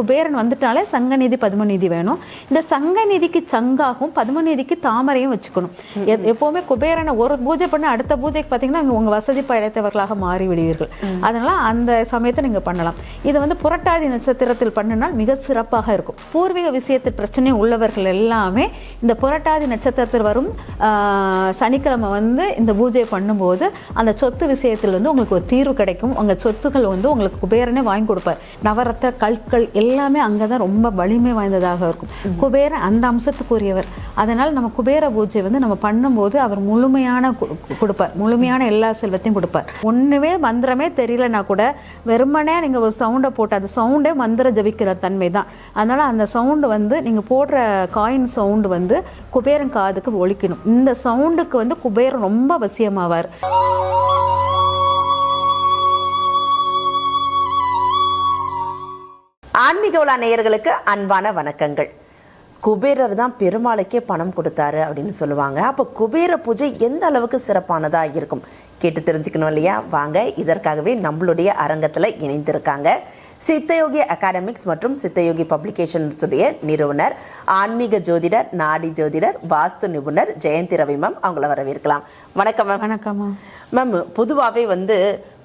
குபேரன் வந்துட்டாலே சங்கநிதி பத்மநிதி வேணும். இந்த சங்கநிதிக்கு சங்காகும் பத்மநிதிக்கு தாமரையும் வச்சுக்கணும். எப்பவுமே குபேரனை ஒரு பூஜை பண்ண அடுத்த பூஜைக்கு பார்த்தீங்கன்னா நீங்க உங்க வசதி படைத்தவர்களாக மாறி விடுவீர்கள். அதனால அந்த சமயத்தை நீங்க பண்ணலாம். இது வந்து புரட்டாதி நட்சத்திரத்தில் பண்ணினால் மிக சிறப்பாக இருக்கும். பூர்வீக விஷயத்தில் பிரச்சனை உள்ளவர்கள் எல்லாமே இந்த புரட்டாதி நட்சத்திரத்தில் வரும் சனிக்கிழமை வந்து இந்த பூஜை பண்ணும்போது அந்த சொத்து விஷயத்தில் வந்து உங்களுக்கு ஒரு தீர்வு கிடைக்கும். உங்க சொத்துக்கள் வந்து உங்களுக்கு குபேரனே வாங்கி கொடுப்பார். நவரத்த கற்கள் எல்லாமே அங்கே தான் ரொம்ப வலிமை வாய்ந்ததாக இருக்கும். குபேரன் அந்த அம்சத்துக்குரியவர். அதனால் நம்ம குபேர பூஜை வந்து நம்ம பண்ணும்போது அவர் முழுமையான கொடுப்பார். முழுமையான எல்லா செல்வத்தையும் கொடுப்பார். ஒண்ணுமே மந்திரமே தெரியலனா கூட வெறுமனே நீங்க ஒரு சவுண்டை போட்டு அந்த சவுண்டே மந்திர ஜபிக்கிற தன்மை தான். அதனால அந்த சவுண்டு வந்து நீங்க போடுற காயின் சவுண்டு வந்து குபேரன் காதுக்கு ஒலிக்கணும். இந்த சவுண்டுக்கு வந்து குபேரன் ரொம்ப அவசியமாவார். ஆன்மீக உலா நேயர்களுக்கு அன்பான வணக்கங்கள். குபேரர் தான் பெருமாளுக்கே பணம் கொடுத்தாரு அப்படின்னு சொல்லுவாங்க. அப்போ குபேர பூஜை எந்த அளவுக்கு சிறப்பானதா இருக்கும்? கேட்டு தெரிஞ்சுக்கணும் இல்லையா? வாங்க இதற்காகவே நம்மளுடைய அரங்கத்துல இணைந்திருக்காங்க. சித்தயோகி அகாடமிக்ஸ் மற்றும் சித்தயோகி பப்ளிகேஷன்ஸ் உடைய நிறுவனர் ஆன்மீக ஜோதிடர் நாடி ஜோதிடர் வாஸ்து நிபுணர் ஜெயந்தி ரவி மேம் அவங்கள வரவேற்கலாம். வணக்கம் மேம் வணக்கம்மா மேம் பொதுவாகவே வந்து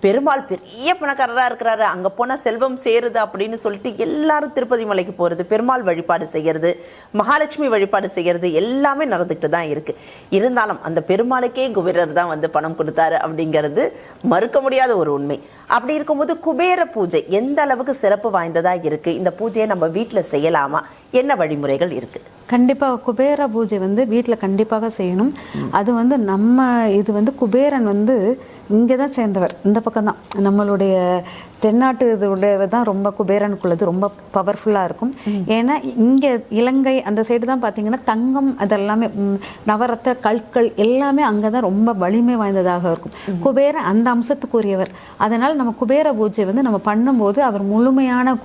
பெருமாள் பெரிய பணக்காரராக இருக்கிறாரு. அங்கே போனால் செல்வம் சேருது அப்படின்னு சொல்லிட்டு எல்லாரும் திருப்பதி மலைக்கு போகிறது பெருமாள் வழிபாடு செய்கிறது மகாலட்சுமி வழிபாடு செய்கிறது எல்லாமே நடந்துக்கிட்டு தான் இருக்கு. இருந்தாலும் அந்த பெருமாளுக்கே குபேரர் தான் வந்து பணம் கொடுத்தாரு அப்படிங்கிறது மறுக்க முடியாத ஒரு உண்மை. அப்படி இருக்கும்போது குபேர பூஜை எந்த அளவுக்கு சிறப்பு வாய்ந்ததாக இருக்கு? இந்த பூஜையை நம்ம வீட்டில் செய்யலாமா? என்ன வழிமுறைகள் இருக்கு? கண்டிப்பாக குபேர பூஜை வந்து வீட்டில் கண்டிப்பாக செய்யணும். அது வந்து நம்ம இது வந்து குபேரன் வந்து இங்கே தான் சேர்ந்தவர். இந்த பக்கம் தான் நம்மளுடைய தென்னாட்டு இதுடைய தான் ரொம்ப குபேரனுக்குள்ளது ரொம்ப பவர்ஃபுல்லாக இருக்கும். ஏன்னா இங்கே இலங்கை அந்த சைடு தான் பார்த்தீங்கன்னா தங்கம் அதெல்லாமே நவரத்த கற்கள் எல்லாமே அங்கே தான் ரொம்ப வலிமை வாய்ந்ததாக இருக்கும். குபேரன் அந்த அம்சத்துக்குரியவர். அதனால் நம்ம குபேர பூஜை வந்து நம்ம பண்ணும்போது அவர் முழுமையான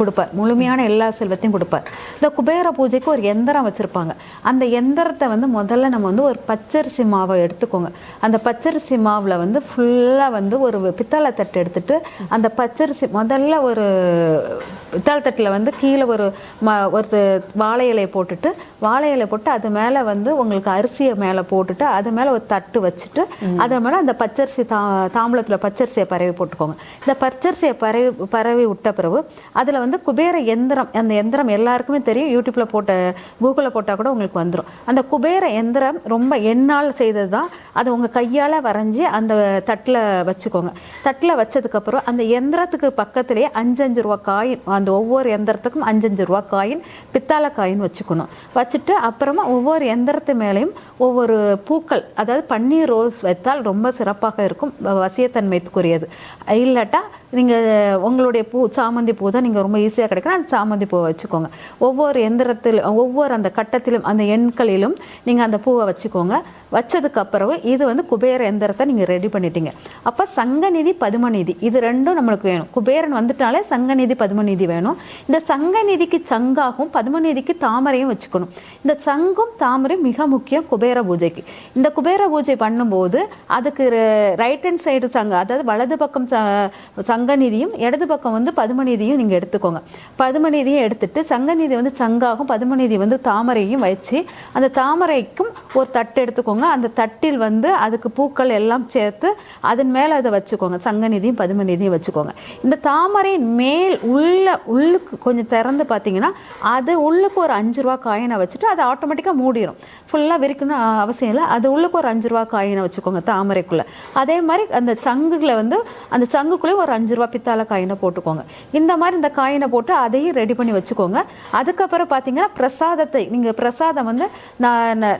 கொடுப்பார். முழுமையான எல்லா செல்வத்தையும் கொடுப்பார். இந்த குபேர பூஜைக்கு ஒரு எந்திரம் வச்சிருப்பாங்க. அந்த எந்திரத்தை வந்து முதல்ல நம்ம வந்து ஒரு பச்சரிசி மாவை எடுத்துக்கோங்க. அந்த பச்சரிசி மாவுல வந்து ஃபுல்லா வந்து ஒரு பித்தளை தட்டு எடுத்துட்டு அந்த பச்சரிசி முதல்ல ஒரு பித்தளை தட்டுல வந்து கீழே ஒரு ம ஒரு வாழை இலையை போட்டுட்டு வாழை இலை போட்டு அது மேல வந்து உங்களுக்கு அரிசியை மேல போட்டுட்டு அது மேல ஒரு தட்டு வச்சுட்டு அது மேல அந்த பச்சரிசி தா தாம்பூலத்துல பச்சரிசியை பரவி போட்டுக்கோங்க. இந்த பச்சரிசியை பரவி பரவி விட்ட பிறகு அதுல வந்து குபேர எந்திரம் அந்த எந்திரம் எல்லாருக்குமே தெரியும். யூடியூப்ல போட்ட கூகுளில் போட்டா கூட உங்களுக்கு வந்துரும். அந்த குபேர எந்திரம் ரொம்ப எண்ணால் செய்தது தான் அதை உங்க கையால வரைஞ்சி அந்த தட்டுல வச்சுக்கோங்க. தட்டுல வச்சதுக்கு அப்புறம் அந்த எந்திரத்துக்கு பக்கத்திலே அஞ்சு அஞ்சு ரூபா காயின் அந்த ஒவ்வொரு எந்திரத்துக்கும் அஞ்சஞ்சு ரூபா காயின் பித்தாளை காயின் வச்சுக்கணும். வச்சுட்டு அப்புறமா ஒவ்வொரு எந்திரத்து மேலேயும் ஒவ்வொரு பூக்கள் அதாவது பன்னீர் ரோஸ் வைத்தால் ரொம்ப சிறப்பாக இருக்கும் வ- வசியத்தன்மைக்குரியது. இல்லாட்டா நீங்கள் உங்களுடைய பூ சாமந்தி பூ தான் நீங்கள் ரொம்ப ஈஸியாக கிடைக்கும் அந்த சாமந்தி பூவை வச்சுக்கோங்க. ஒவ்வொரு எந்திரத்தில் ஒவ்வொரு அந்த கட்டத்திலும் அந்த எண்களிலும் நீங்கள் அந்த பூவை வச்சுக்கோங்க. வச்சதுக்கு அப்புறம் இது வந்து குபேர எந்திரத்தை நீங்கள் ரெடி பண்ணிட்டீங்க. அப்போ சங்கநிதி பதுமநிதி இது ரெண்டும் நம்மளுக்கு வேணும். குபேரன் வந்துட்டாலே சங்கநிதி பதுமநிதி வேணும். இந்த சங்கநிதிக்கு சங்காகும் பதுமநிதிக்கு தாமரையும் வச்சுக்கணும். இந்த சங்கும் தாமரையும் மிக முக்கியம் குபேர பூஜைக்கு. இந்த குபேர பூஜை பண்ணும்போது அதுக்கு ரைட் ஹேண்ட் சைடு சங்க அதாவது வலது பக்கம் ச- சங்கநிதியும் இடது பக்கம் வந்து பதுமநிதியும் நீங்கள் எடுத்துக்கோங்க. பதுமநிதியும் எடுத்துட்டு சங்கநிதி வந்து சங்காகும் பதுமநிதி வந்து தாமரையும் வச்சு அந்த தாமரைக்கும் ஒரு தட்டு எடுத்துக்கோங்க. அந்த தட்டில் வந்து அதுக்கு பூக்கள் எல்லாம் சேர்த்து அதன் மேலே அதை வச்சுக்கோங்க. சங்கநிதியும் பதுமநிதியும் வச்சுக்கோங்க. இந்த தாமரை மேல் உள்ள உள்ளுக்கு கொஞ்சம் திறந்து பார்த்தீங்கன்னா அது உள்ளுக்கு ஒரு அஞ்சு ரூபா காயினை வச்சுட்டு அது ஆட்டோமேட்டிக்காக மூடிடும் ஃபுல்லாக விரிக்கணும் அவசியம் இல்லை. அது உள்ளுக்கு ஒரு அஞ்சு ரூபா காயினை வச்சுக்கோங்க தாமரைக்குள்ளே. அதே மாதிரி அந்த சங்குகளை வந்து அந்த சங்குக்குள்ளே ஒரு அஞ்சு ரூபா பித்தாளை காயினை போட்டுக்கோங்க. இந்த மாதிரி இந்த காயினை போட்டு அதையும் ரெடி பண்ணி வச்சுக்கோங்க. அதுக்கப்புறம் பார்த்தீங்கன்னா பிரசாதத்தை நீங்கள் பிரசாதம் வந்து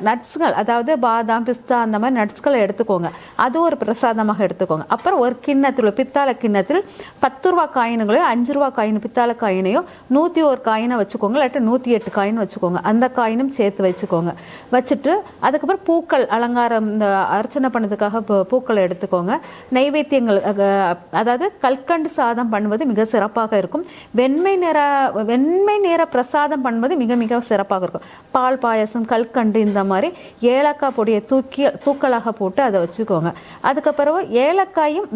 நட்ஸ்கள் அதாவது பாதாம் பிஸ்தா அந்த மாதிரி நட்ஸ்களை எடுத்துக்கோங்க. அது ஒரு பிரசாதமாக எடுத்துக்கோங்க. அப்புறம் ஒரு கிண்ணத்தில் பித்தாளை கிண்ணத்தில் பத்து ரூபா காயினுங்களையோ அஞ்சு ரூபா காயின் பித்தாள காயினையோ நூற்றி ஒரு காயினை வச்சுக்கோங்க இல்லாட்டி நூற்றி எட்டு காயின் வச்சுக்கோங்க. அந்த காயினும் சேர்த்து வச்சுக்கோங்க. வச்சுட்டு அதுக்கப்புறம் பூக்கள் அலங்காரம் இந்த அர்ச்சனை பண்ணதுக்காக பூக்களை எடுத்துக்கோங்க. நைவேத்தியங்கள் அதாவது கல்கண்டு சாதம் பண்ணுவது மிக சிறப்பாக இருக்கும். வெண்மை நிற வெண்மை நிற பிரசாதம் பண்ணுவது மிக மிக சிறப்பாக இருக்கும். பால் பாயசம் கல்கண்டு இந்த மாதிரி ஏலக்காய் பொடியை தூக்கி தூக்கலாக போட்டு அதை வச்சுக்கோங்க. அதுக்கப்புறம் ஏலக்காயும்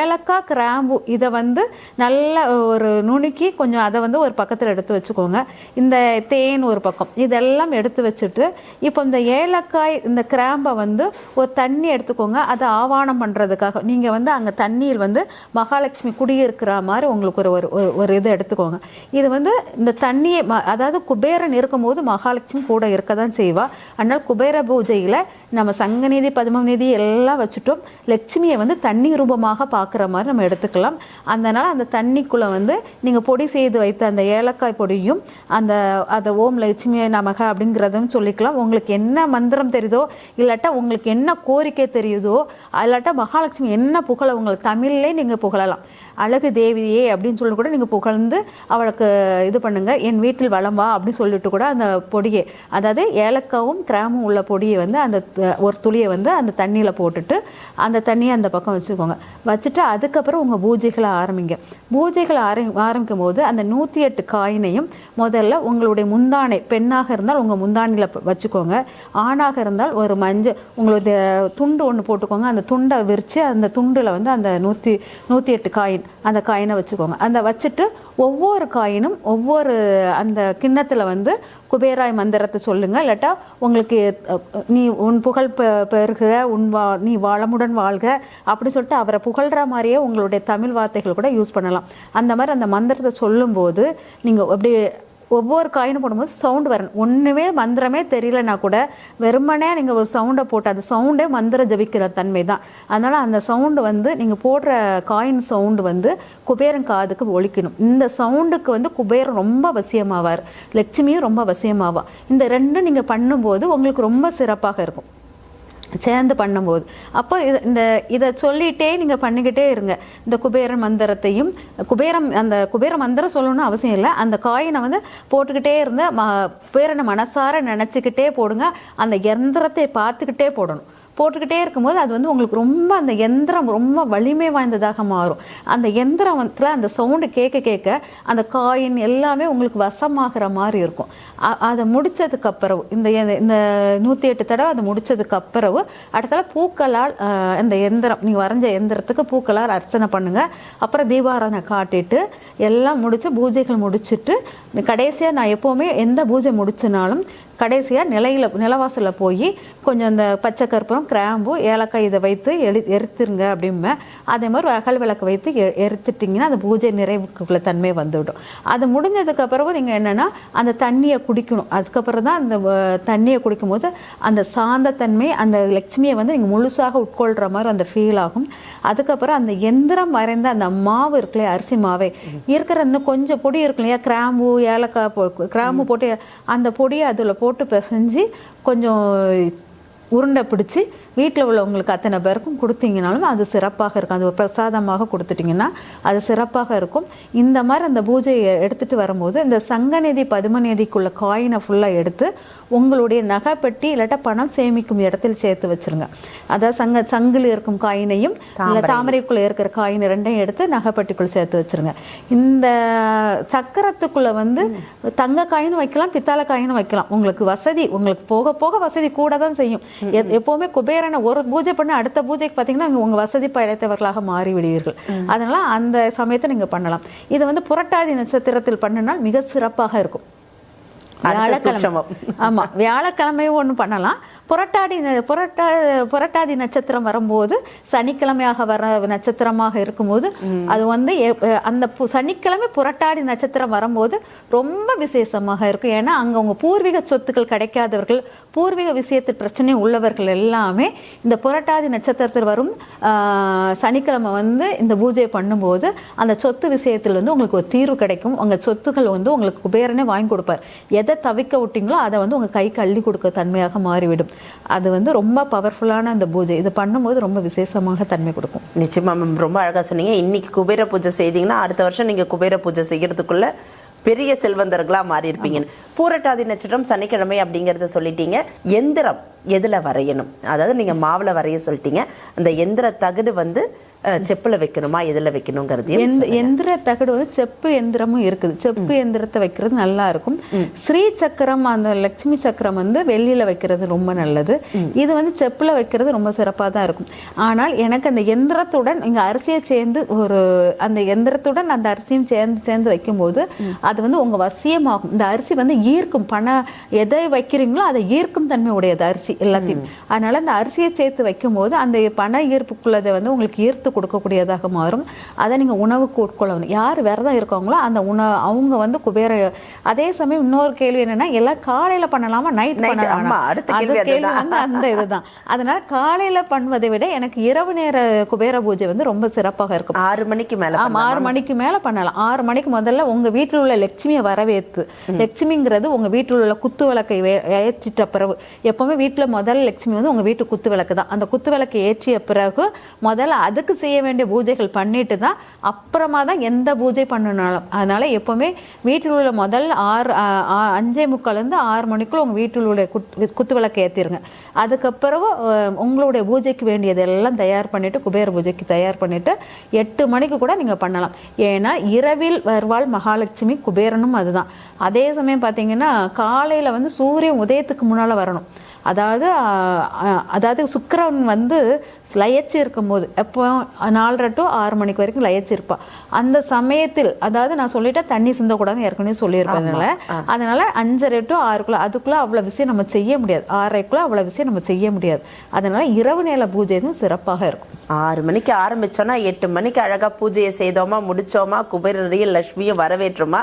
ஏலக்காய் கிராம்பு இதை வந்து நல்லா ஒரு நுணுக்கி கொஞ்சம் அதை வந்து ஒரு பக்கத்தில் எடுத்து வச்சுக்கோங்க. இந்த தேன் ஒரு பக்கம். இதெல்லாம் எடுத்து வச்சுட்டு இப்போ இந்த ஏலக்காய் இந்த கிராம்பை வந்து ஒரு தண்ணி எடுத்துக்கோங்க. அதை ஆவானம் பண்ணுறதுக்காக நீங்கள் வந்து அங்கே தண்ணீர் வந்து மகாலட்சுமி குடியிருக்கிற மாதிரி உங்களுக்கு ஒரு ஒரு ஒரு- ஒரு இது எடுத்துக்கோங்க. இது வந்து இந்த தண்ணியை அதாவது குபேரன் இருக்கும்போது மகாலட்சுமி கூட இருக்க தான் செய்வா. அதனால் குபேர பூஜையில் நம்ம சங்கநிதி பத்மநிதி எல்லாம் வச்சுட்டோம் லட்சுமியை வந்து தண்ணி ரூபமாக பார்க்குற மாதிரி நம்ம எடுத்துக்கலாம். அதனால் அந்த தண்ணிக்குள்ளே வந்து நீங்கள் பொடி செய்து வைத்த அந்த ஏலக்காய் பொடியும் அந்த அதை ஓம் லட்சுமி நமக அப்படிங்கிறதும் சொல்லிக்கலாம். உங்களுக்கு என்ன மந்திரம் தெரியுதோ இல்லாட்டா உங்களுக்கு என்ன கோரிக்கை தெரியுதோ இல்லாட்டா மகாலட்சுமி என்ன புகழ உங்களுக்கு தமிழ்லே நீங்கள் புகழலாம். அழகு தேவியே அப்படின்னு சொல்லி கூட நீங்கள் புகழ்ந்து அவளுக்கு இது பண்ணுங்கள் என் வீட்டில் வளம் வா அப்படின்னு சொல்லிட்டு கூட அந்த பொடியை அதாவது ஏலக்காவும் கிராமும் உள்ள பொடியை வந்து அந்த ஒரு துளியை வந்து அந்த தண்ணியில் போட்டுட்டு அந்த தண்ணியை அந்த பக்கம் வச்சுக்கோங்க. வச்சுட்டு அதுக்கப்புறம் உங்கள் பூஜைகளை ஆரம்பிங்க. பூஜைகளை ஆரம்பி ஆரம்பிக்கும் போது அந்த நூற்றி எட்டு காயினையும் முதல்ல உங்களுடைய முந்தானை பெண்ணாக இருந்தால் உங்கள் முந்தானியில் வச்சுக்கோங்க. ஆணாக இருந்தால் ஒரு மஞ்சள் உங்களுடைய துண்டு ஒன்று போட்டுக்கோங்க. அந்த துண்டை விரித்து அந்த துண்டில் வந்து அந்த நூற்றி நூற்றி எட்டு காயின் அந்த காயினை வச்சுக்கோங்க. அந்த வச்சுட்டு ஒவ்வொரு காயினும் ஒவ்வொரு அந்த கிண்ணத்தில் வந்து குபேராய் மந்திரத்தை சொல்லுங்க. இல்லாட்டா உங்களுக்கு நீ உன் புகழ் பெ- பெருக உன் வா நீ வாழமுடன் வாழ்க அப்படின்னு சொல்லிட்டு அவரை புகழ்கிற மாதிரியே உங்களுடைய தமிழ் வார்த்தை வார்த்தைகள் கூட யூஸ் பண்ணலாம். அந்த மாதிரி அந்த மந்திரத்தை சொல்லும்போது நீங்கள் அப்படி ஒவ்வொரு காயினும் போடும்போது சவுண்ட் வரணும். ஒன்றுமே மந்திரமே தெரியலனா கூட வெறுமனே நீங்கள் ஒரு சவுண்டை போட்டு அந்த சவுண்டே மந்திரம் ஜபிக்கிற தன்மை தான். அதனால் அந்த சவுண்டு வந்து நீங்கள் போடுற காயின் சவுண்டு வந்து குபேரன் காதுக்கு ஒழிக்கணும் இந்த சவுண்டுக்கு வந்து குபேரன் ரொம்ப அவசியமாவார். லட்சுமியும் ரொம்ப அவசியமாவா? இந்த ரெண்டும் நீங்கள் பண்ணும்போது உங்களுக்கு ரொம்ப சிறப்பாக இருக்கும். சேர்ந்து பண்ணும்போது. அப்போ இது இந்த இதை சொல்லிட்டே நீங்கள் பண்ணிக்கிட்டே இருங்க. இந்த குபேர மந்திரத்தையும் குபேரம் அந்த குபேர மந்திரம் சொல்லணும்னு அவசியம் இல்லை. அந்த காயினை வந்து போட்டுக்கிட்டே இருந்து ம குபேரனை மனசார நினச்சிக்கிட்டே போடுங்க. அந்த எந்திரத்தை பார்த்துக்கிட்டே போடணும். போட்டுக்கிட்டே இருக்கும்போது அது வந்து உங்களுக்கு ரொம்ப அந்த எந்திரம் ரொம்ப வலிமை வாய்ந்ததாக மாறும். அந்த எந்திரத்துல அந்த சவுண்டு கேட்க கேட்க அந்த காயின் எல்லாமே உங்களுக்கு வசமாகிற மாதிரி இருக்கும். அதை முடித்ததுக்கு அப்புறம் இந்த இந்த நூற்றி எட்டு தடவை அதை முடித்ததுக்கு அப்புறம் அடுத்தால பூக்களால் அந்த எந்திரம் நீங்கள் வரைஞ்ச எந்திரத்துக்கு பூக்களால் அர்ச்சனை பண்ணுங்கள் அப்புறம் தீபாராதனை காட்டிட்டு எல்லாம் முடித்து பூஜைகள் முடிச்சுட்டு கடைசியாக நான் எப்போவுமே எந்த பூஜை முடிச்சனாலும் கடைசியாக நிலையில நிலவாசலில் போய் கொஞ்சம் அந்த பச்சை கற்பூரம் கிராம்பு ஏலக்காய் இதை வைத்து எரி எரித்துருங்க அப்படிம்பேன். அதே மாதிரி அகல் விளக்கு வைத்து எ- எரித்துட்டிங்கன்னா அந்த பூஜை நிறைவுக்குள்ள தன்மை வந்துவிடும். அது முடிஞ்சதுக்கு அப்புறம் நீங்கள் என்னன்னா அந்த தண்ணியை குடிக்கணும். அதுக்கப்புறம் தான் அந்த தண்ணியை குடிக்கும்போது அந்த சாந்த தன்மை அந்த லட்சுமியை வந்து நீங்கள் முழுசாக உட்கொள்கிற மாதிரி அந்த ஃபீல் ஆகும். அதுக்கப்புறம் அந்த எந்திரம் வரைந்த அந்த மாவு இருக்குல்லையா அரிசி மாவே இருக்கிற இன்னும் கொஞ்சம் பொடி இருக்கு இல்லையா கிராம்பு ஏலக்காய் போ- கிராம்பு போட்டு அந்த பொடியை அதில் போட்டு பிசைஞ்சு கொஞ்சம் உருண்டை பிடிச்சி வீட்டில் உள்ளவங்களுக்கு அத்தனை பேருக்கும் கொடுத்தீங்கனாலும் அது சிறப்பாக இருக்கும். அது ஒரு பிரசாதமாக கொடுத்துட்டிங்கன்னா அது சிறப்பாக இருக்கும். இந்த மாதிரி அந்த பூஜையை எடுத்துட்டு வரும்போது இந்த சங்கநிதி பதுமநிதிக்குள்ள காயினை ஃபுல்லாக எடுத்து உங்களுடைய நகைப்பெட்டி இல்லாட்டா பணம் சேமிக்கும் இடத்தில் சேர்த்து வச்சிருங்க. அதாவது சங்க சங்கில் இருக்கும் காயினையும் இல்லை தாமரைக்குள்ள இருக்கிற காயின் ரெண்டையும் எடுத்து நகைப்பெட்டிக்குள்ள சேர்த்து வச்சிருங்க. இந்த சக்கரத்துக்குள்ள வந்து தங்க காயினும் வைக்கலாம் பித்தாளை காயினும் வைக்கலாம். உங்களுக்கு வசதி உங்களுக்கு போக போக வசதி கூட தான் செய்யும். எப்பவுமே குபேரனை ஒரு பூஜை பண்ண அடுத்த பூஜைக்கு பார்த்தீங்கன்னா உங்க வசதி படைத்தவர்களாக மாறி விடுவீர்கள். அதனால அந்த சமயத்தை நீங்க பண்ணலாம். இது வந்து புரட்டாதி நட்சத்திரத்தில் பண்ணினால் மிக சிறப்பாக இருக்கும். வியாழக்கிழமை. சூட்சமம். ஆமா வியாழக்கிழமையும் ஒண்ணு பண்ணலாம். புரட்டாடி புரட்டா புரட்டாதி நட்சத்திரம் வரும்போது சனிக்கிழமையாக வர நட்சத்திரமாக இருக்கும்போது அது வந்து அந்த சனிக்கிழமை புரட்டாடி நட்சத்திரம் வரும்போது ரொம்ப விசேஷமாக இருக்கும். ஏன்னா அங்க உங்க பூர்வீக சொத்துக்கள் கிடைக்காதவர்கள் பூர்வீக விஷயத்தில் பிரச்சனை உள்ளவர்கள் எல்லாமே இந்த புரட்டாதி நட்சத்திரத்தில் வரும் சனிக்கிழமை வந்து இந்த பூஜை பண்ணும்போது அந்த சொத்து விஷயத்தில் வந்து உங்களுக்கு ஒரு தீர்வு கிடைக்கும். உங்க சொத்துக்கள் வந்து உங்களுக்கு குபேரனே வாங்கி கொடுப்பார். எதை தவிக்க விட்டீங்களோ அதை வந்து உங்க கைக்கு அள்ளி கொடுக்க தன்மையாக மாறிவிடும். அது வந்து ரொம்ப பவர்ஃபுல்லான அந்த பூஜை. இது பண்ணும்போது ரொம்ப விசேஷமாக தன்மை கொடுக்கும். நிச்சயமா மேம் ரொம்ப அழகா சொன்னீங்க. இன்னைக்கு குபேர பூஜை செய்தீங்கன்னா அடுத்த வருஷம் நீங்க குபேர பூஜை செய்யறதுக்குள்ள பெரிய செல்வந்தர்களா மாறி இருப்பீங்க பூரட்டாதி நட்சத்திரம் சனிக்கிழமை அப்படிங்கறத சொல்லிட்டீங்க. எந்திரம் எதுல வரையணும்? அதாவது நீங்க மாவுல வரைய சொல்லிட்டீங்க. அந்த எந்திர தகடு வந்து செப்புல வைக்கணுமா? எதுல வைக்கணுங்கிறதையும் எந்த எந்திர தகடு வந்து செப்பு எந்திரமும் இருக்குது. செப்பு எந்திரத்தை வைக்கிறது நல்லா இருக்கும். ஸ்ரீ சக்கரம் அந்த லட்சுமி சக்கரம் வந்து வெள்ளியில வைக்கிறது ரொம்ப நல்லது. இது வந்து செப்புல வைக்கிறது ரொம்ப சிறப்பா தான் இருக்கும். ஆனால் எனக்கு அந்த எந்திரத்துடன் இங்க அரிசியை சேர்ந்து ஒரு அந்த எந்திரத்துடன் அந்த அரிசியும் சேர்ந்து சேர்ந்து வைக்கும்போது அது வந்து உங்க வசியமாகும். இந்த அரிசி வந்து ஈர்க்கும். பண எதை வைக்கிறீங்களோ அதை ஈர்க்கும் தன்மை உடையது அரிசி எல்லாத்தையும். அதனால அந்த அரிசியை சேர்த்து வைக்கும்போது அந்த பண ஈர்ப்புக்குள்ளதை வந்து உங்களுக்கு ஈர்த்து கொடுக்கக்கூடியதாக மாறும். அதை நீங்க உணவுக்கு உட்கொள்ளணும். யார் விரதம் இருக்காங்களோ அந்த உணவு அவங்க வந்து குபேர அதே சமயம் இன்னொரு கேள்வி என்னன்னா எல்லாம் காலையில பண்ணலாமா நைட் பண்ணலாமா? அது கேள்வி. வந்து அந்த இதுதான். அதனால காலையில பண்ணுவதை விட எனக்கு இரவு நேர குபேர பூஜை வந்து ரொம்ப சிறப்பாக இருக்கும். ஆறு மணிக்கு மேல ஆறு மணிக்கு மேல பண்ணலாம். ஆறு மணிக்கு முதல்ல உங்க வீட்டில் உள்ள லட்சுமியை வரவேற்று. லட்சுமிங்கிறது உங்க வீட்டில் உள்ள குத்து விளக்கை ஏற்றிட்ட பிறகு எப்பவுமே வீட்டுல முதல் லட்சுமி வந்து உங்க வீட்டு குத்து விளக்கு தான். அந்த குத்து விளக்கு ஏற்றிய பிறகு முதல்ல அதுக்கு செய்ய வேண்டிய பூஜைகள் பண்ணிட்டு தான் அப்புறமா தான் எந்த பூஜை பண்ணனாலும். அதனால எப்போவுமே வீட்டில் உள்ள முதல் ஆறு அஞ்சே முக்காலிருந்து ஆறு மணிக்குள்ள உங்கள் வீட்டில் உள்ள குத்து குத்து விளக்கு ஏத்திருங்க. அதுக்கப்புறம் உங்களுடைய பூஜைக்கு வேண்டியதெல்லாம் தயார் பண்ணிவிட்டு குபேர பூஜைக்கு தயார் பண்ணிவிட்டு எட்டு மணிக்கு கூட நீங்கள் பண்ணலாம். ஏன்னா இரவில் வருவாள் மகாலட்சுமி குபேரனும் அதுதான். அதே சமயம் பார்த்தீங்கன்னா காலையில் வந்து சூரியன் உதயத்துக்கு முன்னால் வரணும். அதாவது அதாவது சுக்கிரன் வந்து லயச்சு இருக்கும்போது எப்போ நாலரை டு ஆறு மணிக்கு வரைக்கும் லயச்சு இருப்பா. அந்த சமயத்தில் அதாவது நான் சொல்லிட்டேன் தண்ணி சிந்தக்கூடாதுன்னு ஏற்கனவே சொல்லியிருப்பதுனால அதனால அஞ்சரை டு ஆறுக்குள்ள அதுக்குள்ள அவ்வளவு விஷயம் நம்ம செய்ய முடியாது. ஆறரைக்குள்ள அவ்வளவு விஷயம் நம்ம செய்ய முடியாது. அதனால இரவு நேர பூஜை தான் சிறப்பாக இருக்கும். ஆறு மணிக்கு ஆரம்பிச்சோம்னா எட்டு மணிக்கு அழகா பூஜையை செய்தோமா முடிச்சோமா குபேரரையும் லட்சுமியும் வரவேற்றோமா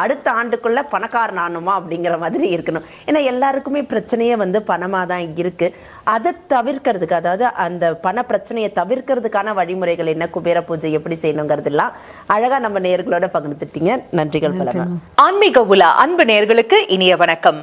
அடுத்த ஆண்டுக்குள்ள பணக்காரன் ஆனுமா அப்படிங்கிற மாதிரி இருக்கணும். ஏன்னா எல்லாருக்குமே பிரச்சனையே வந்து பணமாக தான் இருக்கு. அதை தவிர்க்கிறதுக்கு அதாவது அந்த பண பிரச்சனையை தவிர்க்கிறதுக்கான வழிமுறைகள் என்ன? குபேர பூஜை எப்படி செய்யணுங்கிறதெல்லாம் அழகா நம்ம நேர்களோட பகிர்ந்துட்டீங்க. நன்றிகள் பலமா. ஆன்மீக உலா அன்பு நேர்களுக்கு இனிய வணக்கம்.